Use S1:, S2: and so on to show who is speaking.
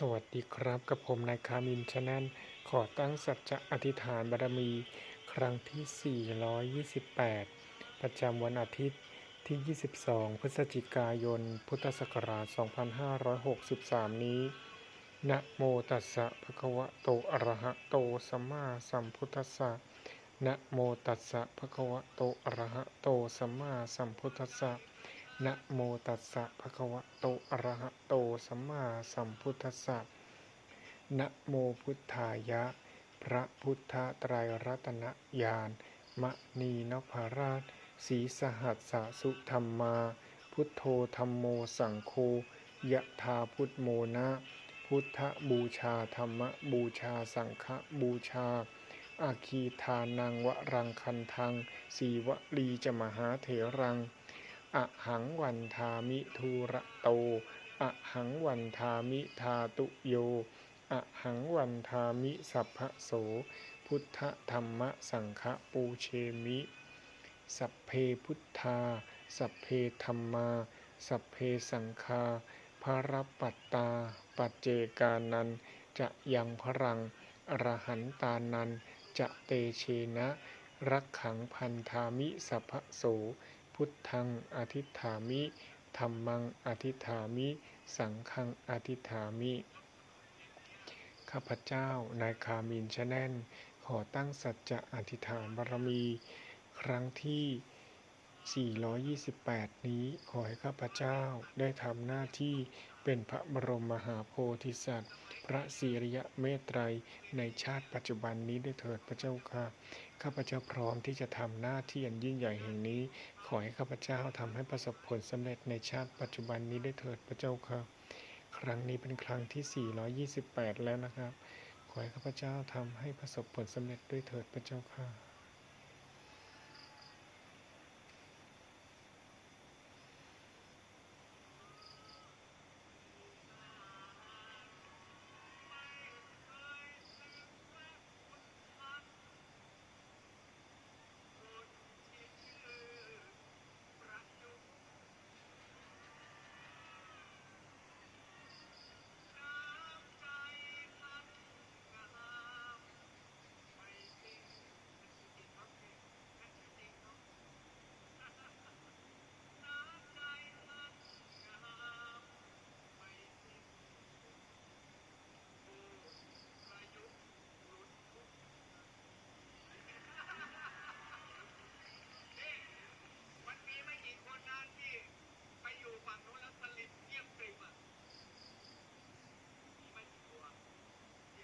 S1: สวัสดีครับกับผมนายคามินชาแนลขอตั้งสัจจะอธิษฐานบารมี ครั้งที่ 428 ประจำวันอาทิตย์ที่ 22 พฤศจิกายน พุทธศักราช 2563 นี้ นะโมตัสสะภะคะวะโต อะระหะโต สัมมาสัมพุทธัสสะ นะโมตัสสะภะคะวะโต อะระหะโต สัมมาสัมพุทธัสสะ นะโมตัสสะภะคะวะโตอะระหะโตสัมมาสัมพุทธัสสะนะโมพุทธายะ พระพุทธไตรรัตนญาณมณีนพราชสีสหัสสะสุธรรมา พุทโธธรรมโมสังโฆยะธาพุทโมนะ พุทธบูชาธรรมบูชาสังฆบูชาอาคีทานังวรังคันทังสีวลีจะมหาเถรัง อะหังวันทามิทูระโตอะหังวันทามิทาตุโยอะหังวันทามิสัพพะโส พุทธธรรมสังฆปูเชมิ สัพเพพุทธา สัพเพธรรมา สัพเพสังฆาภารปัตตา ปัจเจกานัน จะยังพรัง อรหันตานัน จะเตเชนะ รักขังพันธามิสัพพะโส พุทธังอธิฐามิธรรมังอธิฐามิ สังฆังอธิฐามิ ข้าพเจ้านายคามินชาแนนขอตั้งสัจจะอธิษฐานบารมี ครั้งที่ 428 นี้ ขอให้ข้าพเจ้าได้ทำหน้าที่เป็นพระบรมมหาโพธิสัตว์ พระศิริยะเมตไตรในชาติปัจจุบันนี้ได้เถิดพระเจ้าค่ะ ข้าพเจ้าพร้อมที่จะทำหน้าที่อันยิ่งใหญ่แห่งนี้ ขอให้ข้าพเจ้าทำให้ประสบผลสำเร็จในชาติปัจจุบันนี้ได้เถิดพระเจ้าค่ะ ครั้งนี้เป็นครั้งที่ 428 แล้วนะครับ ขอให้ข้าพเจ้าทำให้ประสบผลสำเร็จด้วยเถิดพระเจ้าค่ะ